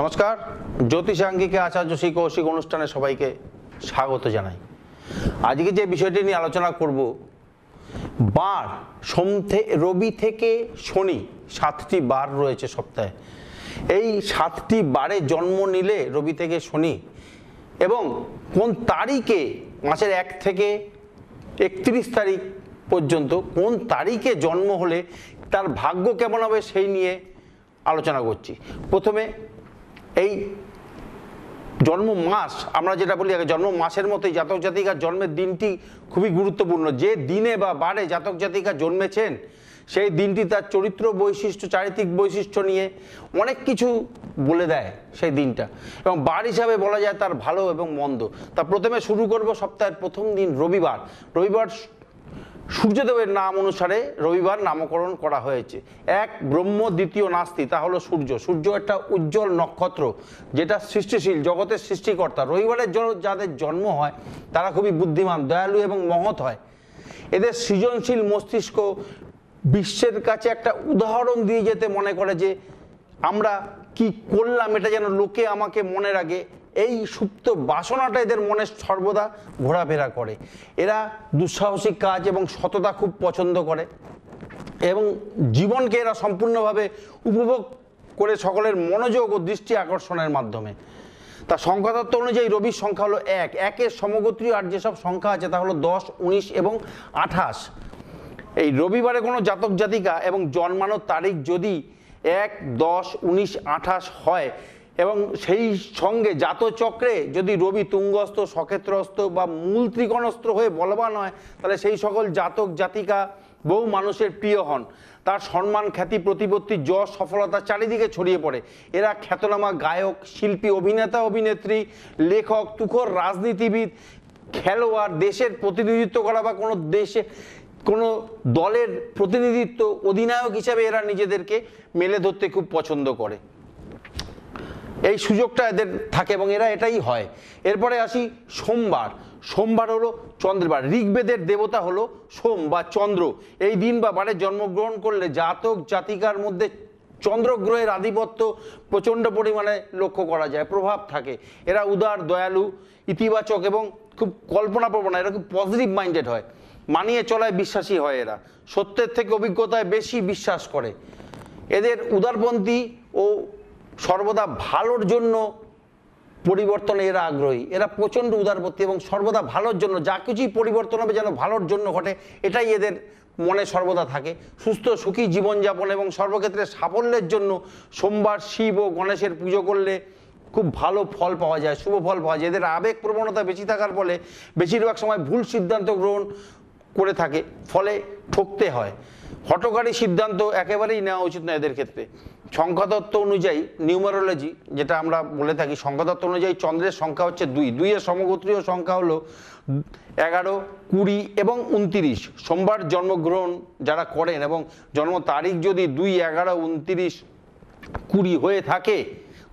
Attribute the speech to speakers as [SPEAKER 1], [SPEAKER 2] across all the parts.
[SPEAKER 1] নমস্কার, জ্যোতিষাঙ্গিকে, আচার্য শ্রী কৌশিক অনুষ্ঠানে সবাইকে স্বাগত জানাই। আজকে যে বিষয়টি নিয়ে আলোচনা করব, বার সোম রবি থেকে শনি, সাতটি বার রয়েছে সপ্তাহে। এই সাতটি বারে জন্ম নিলে রবি থেকে শনি এবং কোন তারিখে, মাসের এক থেকে একত্রিশ তারিখ পর্যন্ত কোন তারিখে জন্ম হলে তার ভাগ্য কেমন হবে সেই নিয়ে আলোচনা করছি। প্রথমে এই জন্ম মাস, আমরা যেটা বলি আগে, জন্ম মাসের মতোই জাতক জাতিকার জন্মের দিনটি খুবই গুরুত্বপূর্ণ। যে দিনে বা বারে জাতক জাতিকা জন্মেছেন, সেই দিনটি তার চরিত্র বৈশিষ্ট্য, চারিত্রিক বৈশিষ্ট্য নিয়ে অনেক কিছু বলে দেয় সেই দিনটা। এবং বার হিসাবে বলা যায় তার ভালো এবং মন্দ। তা প্রথমে শুরু করব সপ্তাহের প্রথম দিন রবিবার। রবিবার সূর্যদেবের নাম অনুসারে রবিবার নামকরণ করা হয়েছে। এক ব্রহ্ম, দ্বিতীয় নাস্তি, তা হলো সূর্য। সূর্য একটা উজ্জ্বল নক্ষত্র, যেটা সৃষ্টিশীল, জগতের সৃষ্টিকর্তা। রবিবারের জন্য যাদের জন্ম হয়, তারা খুবই বুদ্ধিমান, দয়ালু এবং মহৎ হয়। এদের সৃজনশীল মস্তিষ্ক বিশ্বের কাছে একটা উদাহরণ দিয়ে যেতে মনে করে যে, আমরা কি করলাম, এটা যেন লোকে আমাকে মনে রাখে। এই সুপ্ত বাসনাটা এদের মনে সর্বদা ঘোরাফেরা করে। এরা দুঃসাহসিক কাজ এবং সততা খুব পছন্দ করে এবং জীবনকে এরা সম্পূর্ণভাবে উপভোগ করে সকলের মনোযোগ ও দৃষ্টি আকর্ষণের মাধ্যমে। তা সংখ্যাতত্ত্ব অনুযায়ী রবির সংখ্যা হলো এক। একের সমগোত্রীয় আর যেসব সংখ্যা আছে তা হলো দশ, উনিশ এবং আঠাশ। এই রবিবারে কোনো জাতক জাতিকা এবং জন্মানোর তারিখ যদি এক, দশ, উনিশ, আঠাশ হয় এবং সেই সঙ্গে জাতচক্রে যদি রবি তুঙ্গস্থ, সক্ষেত্রস্থ বা মূল ত্রিকোণস্থ হয়ে বলবান হয়, তাহলে সেই সকল জাতক, জাতিকা বহু মানুষের প্রিয় হন। তার সম্মান, খ্যাতি, প্রতিপত্তি, যশ, সফলতা চারিদিকে ছড়িয়ে পড়ে। এরা খ্যাতনামা গায়ক, শিল্পী, অভিনেতা, অভিনেত্রী, লেখক, তুখর রাজনীতিবিদ, খেলোয়াড়, দেশের প্রতিনিধিত্ব করা বা কোনো দেশে, কোনো দলের প্রতিনিধিত্ব অধিনায়ক হিসাবে এরা নিজেদেরকে মেলে ধরতে খুব পছন্দ করে। এই সুযোগটা এদের থাকে এবং এরা এটাই হয়। এরপরে আসি সোমবার। সোমবার হলো চন্দ্রবার। ঋগ্বেদের দেবতা হলো সোম বা চন্দ্র। এই দিন বা বারে জন্মগ্রহণ করলে জাতক জাতিকার মধ্যে চন্দ্রগ্রহের আধিপত্য প্রচণ্ড পরিমাণে লক্ষ্য করা যায়, প্রভাব থাকে। এরা উদার, দয়ালু, ইতিবাচক এবং খুব কল্পনাপ্রবণ, এরা খুব পজিটিভ মাইন্ডেড হয়। মানিয়ে চলায় বিশ্বাসী হয় এরা। সত্যের থেকে অভিজ্ঞতায় বেশি বিশ্বাস করে। এদের উদারপন্থী ও সর্বদা ভালোর জন্য পরিবর্তনে এরা আগ্রহী। এরা প্রচণ্ড উদারপন্থী এবং সর্বদা ভালোর জন্য, যা কিছুই পরিবর্তন হবে যেন ভালোর জন্য ঘটে, এটাই এদের মনে সর্বদা থাকে। সুস্থ, সুখী জীবনযাপন এবং সর্বক্ষেত্রে সাফল্যের জন্য সোমবার শিব ও গণেশের পুজো করলে খুব ভালো ফল পাওয়া যায়, শুভ ফল পাওয়া যায়। এদের আবেগ প্রবণতা বেশি থাকার ফলে বেশিরভাগ সময় ভুল সিদ্ধান্ত গ্রহণ করে থাকে, ফলে ঠকতে হয়। হটকারী সিদ্ধান্ত একেবারেই নেওয়া উচিত না এদের ক্ষেত্রে। সংখ্যাতত্ত্ব অনুযায়ী, নিউমারোলজি, যেটা আমরা বলে থাকি, সংখ্যাতত্ত্ব অনুযায়ী চন্দ্রের সংখ্যা হচ্ছে দুই। দুইয়ের সমগোত্রীয় সংখ্যা হলো এগারো, কুড়ি এবং উনতিরিশ। সোমবার জন্মগ্রহণ যারা করেন এবং জন্ম তারিখ যদি দুই, এগারো, উনতিরিশ, কুড়ি হয়ে থাকে,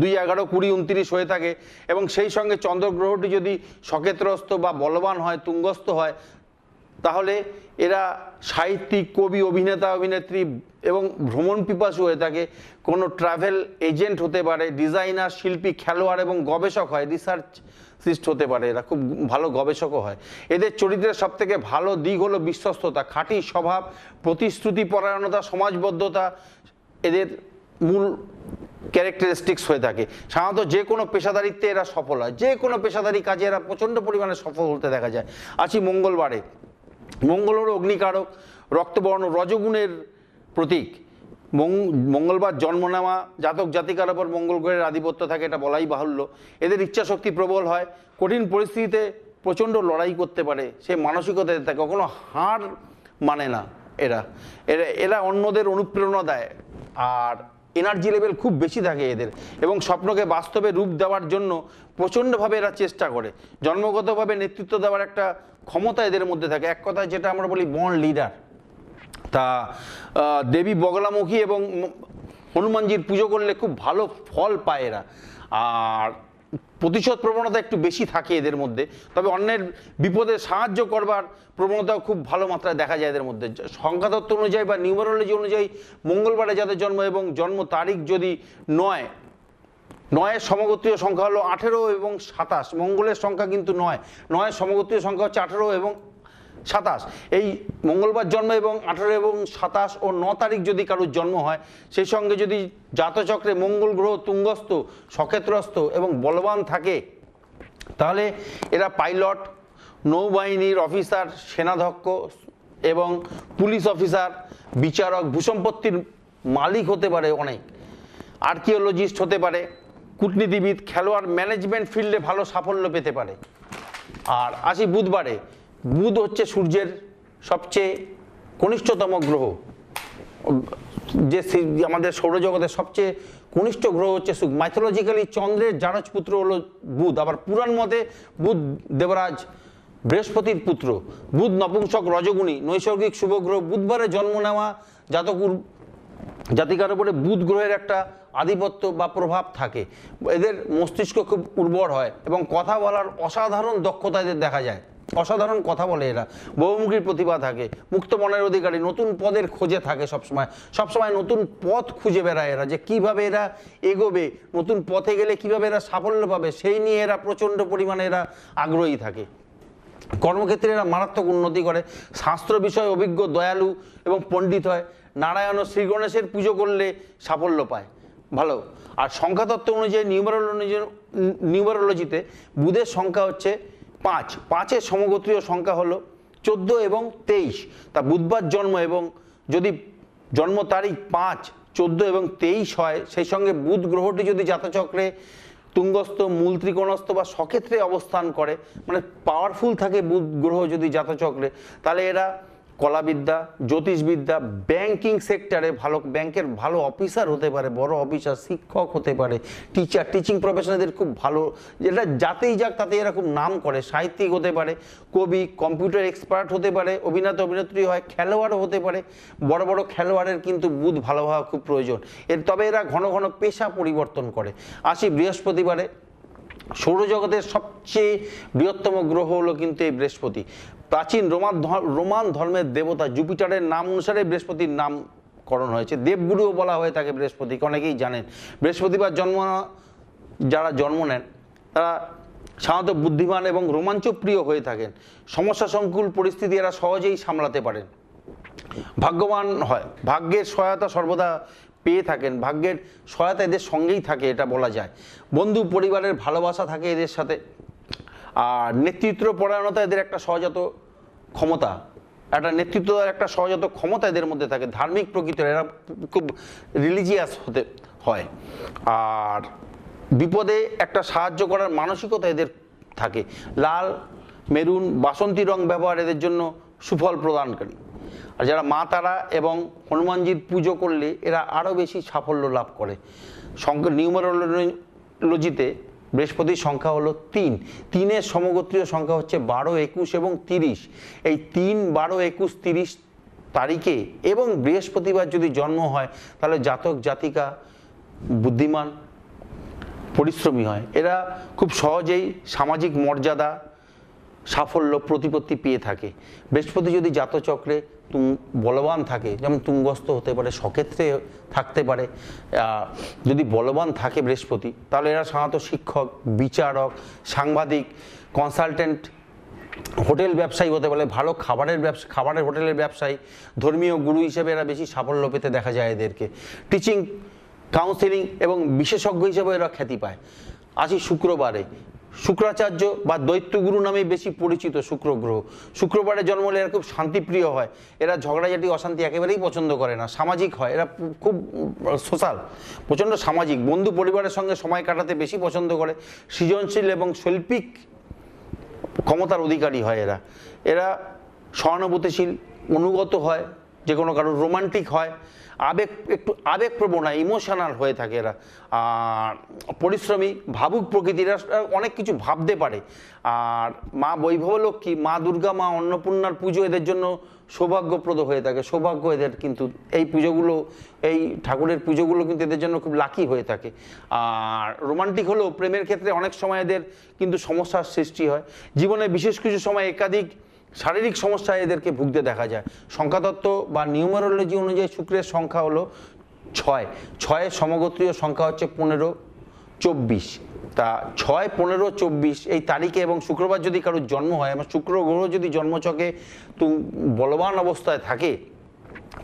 [SPEAKER 1] দুই, এগারো, কুড়ি, উনত্রিশ হয়ে থাকে এবং সেই সঙ্গে চন্দ্রগ্রহটি যদি সকেত্রস্থ বা বলবান হয়, তুঙ্গস্থ হয় তাহলে এরা সাহিত্যিক, কবি, অভিনেতা, অভিনেত্রী এবং ভ্রমণ পিপাসু হয়ে থাকে। কোনো ট্রাভেল এজেন্ট হতে পারে ডিজাইনার শিল্পী, খেলোয়াড় এবং গবেষক হয় রিসার্চ সিস্ট হতে পারে। এরা খুব ভালো গবেষকও হয়। এদের চরিত্রের সব থেকে ভালো দিক হলো বিশ্বস্ততা, খাঁটি স্বভাব, প্রতিশ্রুতি পরায়ণতা, সমাজবদ্ধতা। এদের মূল ক্যারেক্টারিস্টিক্স হয়ে থাকে। সাধারণত যে কোনো পেশাদারিত্বে এরা সফল হয়। যে কোনো পেশাদারি কাজে এরা প্রচণ্ড পরিমাণে সফল হতে দেখা যায়। আছি মঙ্গলবারে মঙ্গল হলো অগ্নিকারক, রক্তবর্ণ রজগুণের প্রতীক। মঙ্গলবার জন্ম নেওয়া জাতক জাতিকার ওপর মঙ্গল গ্রহের আধিপত্য থাকে, এটা বলাই বাহুল্য। এদের ইচ্ছাশক্তি প্রবল হয়, কঠিন পরিস্থিতিতে প্রচণ্ড লড়াই করতে পারে, সে মানসিকতা থাকে, কখনো হার মানে না এরা। এরা এরা অন্যদের অনুপ্রেরণা দেয়, আর এনার্জি লেভেল খুব বেশি থাকে এদের, এবং স্বপ্নকে বাস্তবে রূপ দেওয়ার জন্য প্রচণ্ডভাবে এরা চেষ্টা করে। জন্মগতভাবে নেতৃত্ব দেওয়ার একটা ক্ষমতা এদের মধ্যে থাকে। এক কথায় যেটা আমরা বলি বন লিডার তা দেবী বগলামুখী এবং হনুমানজির পুজো করলে খুব ভালো ফল পায় এরা। আর প্রতিশোধ প্রবণতা একটু বেশি থাকে এদের মধ্যে। তবে অন্যের বিপদে সাহায্য করবার প্রবণতাও খুব ভালো মাত্রায় দেখা যায় এদের মধ্যে। সংখ্যাতত্ত্ব অনুযায়ী বা নিউমারোলজি অনুযায়ী মঙ্গলবারে যাদের জন্ম এবং জন্ম তারিখ যদি নয় নয়ের সমগোত্রীয় সংখ্যা হলো আঠেরো এবং সাতাশ। মঙ্গলের সংখ্যা কিন্তু নয়। নয়ের সমগোত্রীয় সংখ্যা হচ্ছে আঠেরো এবং সাতাশ। এই মঙ্গলবার জন্ম এবং আঠেরো এবং সাতাশ ও ন তারিখ যদি কারোর জন্ম হয়, সেই সঙ্গে যদি জাতচক্রে মঙ্গল গ্রহ তুঙ্গস্থ, সক্ষেত্রস্থ এবং বলবান থাকে, তাহলে এরা পাইলট, নৌবাহিনীর অফিসার, সেনাধ্যক্ষ এবং পুলিশ অফিসার, বিচারক, ভূসম্পত্তির মালিক হতে পারে অনেক। আর্কিওলজিস্ট হতে পারে। কূটনীতিবিদ, খেলোয়াড় ম্যানেজমেন্ট ফিল্ডে ভালো সাফল্য পেতে পারে। আর আসি বুধবারে। বুধ হচ্ছে সূর্যের সবচেয়ে কনিষ্ঠতম গ্রহ। যে আমাদের সৌরজগতের সবচেয়ে কনিষ্ঠ গ্রহ হচ্ছে শুক্র। মাইথোলজিক্যালি চন্দ্রের জারজ পুত্র হলো বুধ। আবার পুরাণ মতে বুধ দেবরাজ বৃহস্পতির পুত্র। বুধ নপুংসক রজগুণী। নৈসর্গিক শুভগ্রহ বুধবারে জন্ম নেওয়া জাতকুর জাতিকার উপরে বুধ গ্রহের একটা আধিপত্য বা প্রভাব থাকে। এদের মস্তিষ্ক খুব উর্বর হয় এবং কথা বলার অসাধারণ দক্ষতা এদের দেখা যায়। অসাধারণ কথা বলে এরা। বহুমুখী প্রতিভা থাকে, মুক্ত মনের অধিকারী, নতুন পদের খোঁজে থাকে সবসময়। সবসময় নতুন পথ খুঁজে বেড়ায় এরা যে কীভাবে এরা এগোবে, নতুন পথে গেলে কীভাবে এরা সাফল্য পাবে, সেই নিয়ে এরা প্রচণ্ড পরিমাণে এরা আগ্রহী থাকে। কর্মক্ষেত্রে এরা মারাত্মক উন্নতি করে। শাস্ত্র বিষয়ে অভিজ্ঞ, দয়ালু এবং পণ্ডিত হয়। নারায়ণ ও শ্রী গণেশের পুজো করলে সাফল্য পায়। ভালো। আর সংখ্যাতত্ত্ব অনুযায়ী নিউমারোলজি, নিউমারোলজিতে বুধের সংখ্যা হচ্ছে পাঁচ। পাঁচের সমগোত্রীয় সংখ্যা হলো চোদ্দ এবং তেইশ। তা বুধবার জন্ম এবং যদি জন্ম তারিখ পাঁচ, চোদ্দ এবং তেইশ হয়, সেই সঙ্গে বুধ গ্রহটি যদি জাতচক্রে তুঙ্গস্থ, মূল ত্রিকোণস্থ বা সক্ষেত্রে অবস্থান করে মানে পাওয়ারফুল থাকে বুধ গ্রহ যদি জাতচক্রে, তাহলে এরা কলাবিদ্যা, জ্যোতিষবিদ্যা ব্যাংকিং সেক্টরে ভালো ব্যাংকের ভালো অফিসার হতে পারে, বড় অফিসার শিক্ষক হতে পারে টিচার টিচিং প্রফেশনালদের খুব ভালো, যেটা যাতেই যাক তাতে এরা খুব নাম করে, সাহিত্যিক হতে পারে, কবি কম্পিউটার এক্সপার্ট হতে পারে, অভিনেতা, অভিনেত্রী হয়, খেলোয়াড়ও হতে পারে, বড় বড় খেলোয়াড়ের কিন্তু বুধ ভালো হওয়া খুব প্রয়োজন। এর, তবে এরা ঘন ঘন পেশা পরিবর্তন করে। আসি বৃহস্পতিবারে সৌরজগতের সবচেয়ে বৃহত্তম গ্রহ হলো কিন্তু এই বৃহস্পতি। প্রাচীন রোমান রোমান ধর্মের দেবতা জুপিটারের নাম অনুসারে বৃহস্পতির নামকরণ হয়েছে। দেবগুরুও বলা হয়ে থাকে বৃহস্পতিকে, অনেকেই জানেন। বৃহস্পতিবার জন্ম, যারা জন্ম নেন, তারা সাধারণত বুদ্ধিমান এবং রোমাঞ্চপ্রিয় হয়ে থাকেন। সমস্যা সংকুল পরিস্থিতি এরা সহজেই সামলাতে পারেন। ভাগ্যবান হয়। ভাগ্যের সহায়তা সর্বদা পেয়ে থাকেন, ভাগ্যের সহায়তা এদের সঙ্গেই থাকে এটা বলা যায়। বন্ধু পরিবারের ভালোবাসা থাকে এদের সাথে। আর নেতৃত্ব পরায়ণতা এদের একটা সহজাত ক্ষমতা। একটা নেতৃত্ব একটা সহজাত ক্ষমতা এদের মধ্যে থাকে। ধার্মিক প্রকৃতির, এরা খুব রিলিজিয়াস হতে হয়। আর বিপদে একটা সাহায্য করার মানসিকতা এদের থাকে। লাল, মেরুন, বাসন্তী রং ব্যবহার এদের জন্য সুফল প্রদানকারী আর যারা মা তারা এবং হনুমানজির পুজো করলে এরা আরও বেশি সাফল্য লাভ করে। নিউমারোলজিতে বৃহস্পতির সংখ্যা হলো তিন। তিনের সমগোত্রীয় সংখ্যা হচ্ছে বারো, একুশ এবং তিরিশ। এই তিন, বারো, একুশ, তিরিশ তারিখে এবং বৃহস্পতিবার যদি জন্ম হয়, তাহলে জাতক, জাতিকা, বুদ্ধিমান, পরিশ্রমী হয়। এরা খুব সহজেই সামাজিক মর্যাদা সাফল্য প্রতিপত্তি পেয়ে থাকে। বৃহস্পতি যদি জাতচক্রে তুম বলবান থাকে, যেমন তুঙ্গস্থ হতে পারে, সক্ষেত্রে থাকতে পারে যদি বলবান থাকে বৃহস্পতি, তাহলে এরা সাধারণত শিক্ষক, বিচারক, সাংবাদিক কনসালটেন্ট হোটেল ব্যবসায়ী হতে পারে, ভালো খাবারের ব্যবসা, খাবারের হোটেলের ব্যবসায়ী, ধর্মীয় গুরু হিসেবে এরা বেশি সাফল্য পেতে দেখা যায় এদেরকে। টিচিং কাউন্সিলিং এবং বিশেষজ্ঞ হিসেবে এরা খ্যাতি পায়। আসি শুক্রবারে শুক্রাচার্য বা দৈত্যগুরু নামে বেশি পরিচিত শুক্র গ্রহ শুক্রবারে জন্ম হলে এরা খুব শান্তিপ্রিয় হয়। এরা ঝগড়াঝাটি, অশান্তি একেবারেই পছন্দ করে না। সামাজিক হয়। এরা খুব সোশ্যাল। প্রচণ্ড সামাজিক। বন্ধু পরিবারের সঙ্গে সময় কাটাতে বেশি পছন্দ করে। সৃজনশীল এবং শৈল্পিক ক্ষমতার অধিকারী হয় এরা। এরা সহানুভূতিশীল অনুগত হয়। যে কোনো কারও রোমান্টিক হয়, আবেগ, একটু আবেগপ্রবণ ইমোশনাল হয়ে থাকে এরা। আর পরিশ্রমী, ভাবুক প্রকৃতির অনেক কিছু ভাবতে পারে। আর মা বৈভব লক্ষ্মী মা দুর্গা, মা অন্নপূর্ণার পুজো এদের জন্য সৌভাগ্যপ্রদ হয়ে থাকে। সৌভাগ্য এদের কিন্তু এই পুজোগুলো, এই ঠাকুরের পুজোগুলো কিন্তু এদের জন্য খুব লাকি হয়ে থাকে। আর রোমান্টিক হলেও প্রেমের ক্ষেত্রে অনেক সময় এদের কিন্তু সমস্যার সৃষ্টি হয়। জীবনে বিশেষ কিছু সময় একাধিক শারীরিক সমস্যা এদেরকে ভুগতে দেখা যায়। সংখ্যাতত্ত্ব বা নিউমারোলজি অনুযায়ী শুক্রের সংখ্যা হলো ছয়। ছয়ের সমগোত্রীয় সংখ্যা হচ্ছে পনেরো, চব্বিশ। তা ছয়, পনেরো, চব্বিশ এই তারিখে এবং শুক্রবার যদি কারোর জন্ম হয়, এবং শুক্র গ্রহ যদি জন্মচকে তু বলবান অবস্থায় থাকে,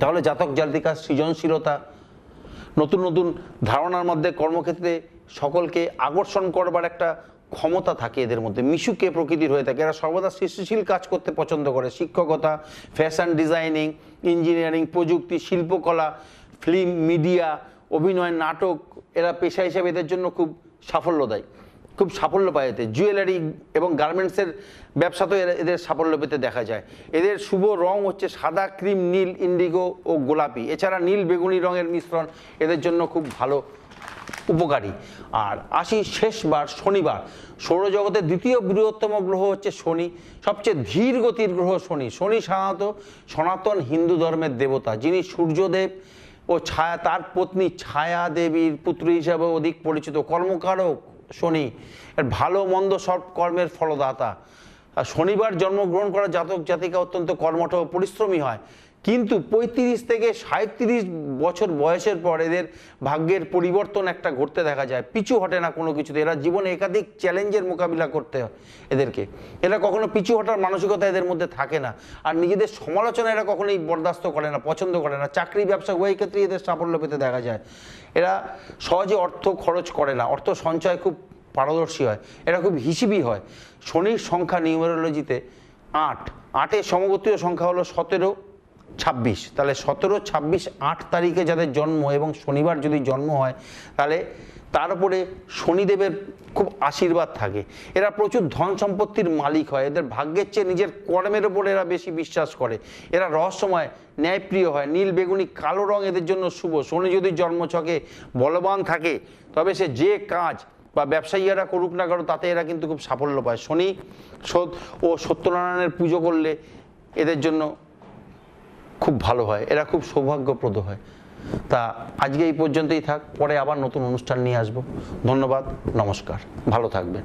[SPEAKER 1] তাহলে জাতক জাতিকার সৃজনশীলতা, নতুন নতুন ধারণার মধ্যে কর্মক্ষেত্রে সকলকে আকর্ষণ করবার একটা ক্ষমতা থাকে এদের মধ্যে। মিশুকে প্রকৃতির হয়ে থাকে। এরা সর্বদা সৃষ্টিশীল কাজ করতে পছন্দ করে। শিক্ষকতা ফ্যাশন ডিজাইনিং ইঞ্জিনিয়ারিং প্রযুক্তি, শিল্পকলা ফিল্ম মিডিয়া অভিনয়, নাটক, এরা পেশা হিসেবে এদের জন্য খুব সাফল্য দেয় খুব সাফল্য পায় এতে। জুয়েলারি এবং গার্মেন্টসের ব্যবসাতেও এদের সাফল্য পেতে দেখা যায়। এদের শুভ রং হচ্ছে সাদা, ক্রিম, নীল ইন্ডিগো ও গোলাপি। এছাড়া নীল, বেগুনি রঙের মিশ্রণ এদের জন্য খুব ভালো উপকারী। আর আসি শেষবার শনিবার, সৌরজগতের দ্বিতীয় বৃহত্তম গ্রহ হচ্ছে শনি, সবচেয়ে ধীর গতির গ্রহ শনি। শনি সাধারণত সনাতন হিন্দু ধর্মের দেবতা, যিনি সূর্যদেব ও ছায়া, তার পত্নী ছায়া দেবীর পুত্র হিসাবে অধিক পরিচিত কর্মকারক শনি। এর ভালো মন্দ সব কর্মের ফলদাতা। শনিবার জন্মগ্রহণ করা জাতক জাতিকা অত্যন্ত কর্মঠ ও পরিশ্রমী হয়। কিন্তু পঁয়ত্রিশ থেকে সাঁত্রিশ বছর বয়সের পর এদের ভাগ্যের পরিবর্তন একটা ঘটতে দেখা যায়। পিছু হটে না কোনো কিছুতে। এরা জীবনে একাধিক চ্যালেঞ্জের মোকাবিলা করতে হয় এদেরকে। এরা কখনো পিছু হটার মানসিকতা এদের মধ্যে থাকে না। আর নিজেদের সমালোচনা এরা কখনোই বরদাস্ত করে না, পছন্দ করে না। চাকরি, ব্যবসা, উভয় ক্ষেত্রেই এদের সাফল্য পেতে দেখা যায়। এরা সহজে অর্থ খরচ করে না। অর্থ সঞ্চয় খুব পারদর্শী হয়। এরা খুব হিসিবি হয়। শনির সংখ্যা নিউমেরোলজিতে আট। আটের সমগতীয় সংখ্যা হলো সতেরো। ছাব্বিশ। তাহলে সতেরো, ছাব্বিশ, আট তারিখে যাদের জন্ম এবং শনিবার যদি জন্ম হয়, তাহলে তার উপরে শনিদেবের খুব আশীর্বাদ থাকে। এরা প্রচুর ধন সম্পত্তির মালিক হয়। এদের ভাগ্যের চেয়ে নিজের কর্মের উপর এরা বেশি বিশ্বাস করে। এরা রহস্যময়, ন্যায়প্রিয় হয়। নীল, বেগুনি, কালো রং এদের জন্য শুভ। শনি যদি জন্মছকে বলবান থাকে, তবে সে যে কাজ বা ব্যবসায়ীরা করুক না করো তাতে এরা কিন্তু খুব সাফল্য পায়। শনি ও সত্যনারায়ণের পুজো করলে এদের জন্য খুব ভালো হয়, এরা খুব সৌভাগ্যপ্রদ হয়। তা আজকে এই পর্যন্তই থাক, পরে আবার নতুন অনুষ্ঠান নিয়ে আসব। ধন্যবাদ, নমস্কার। ভালো থাকবেন।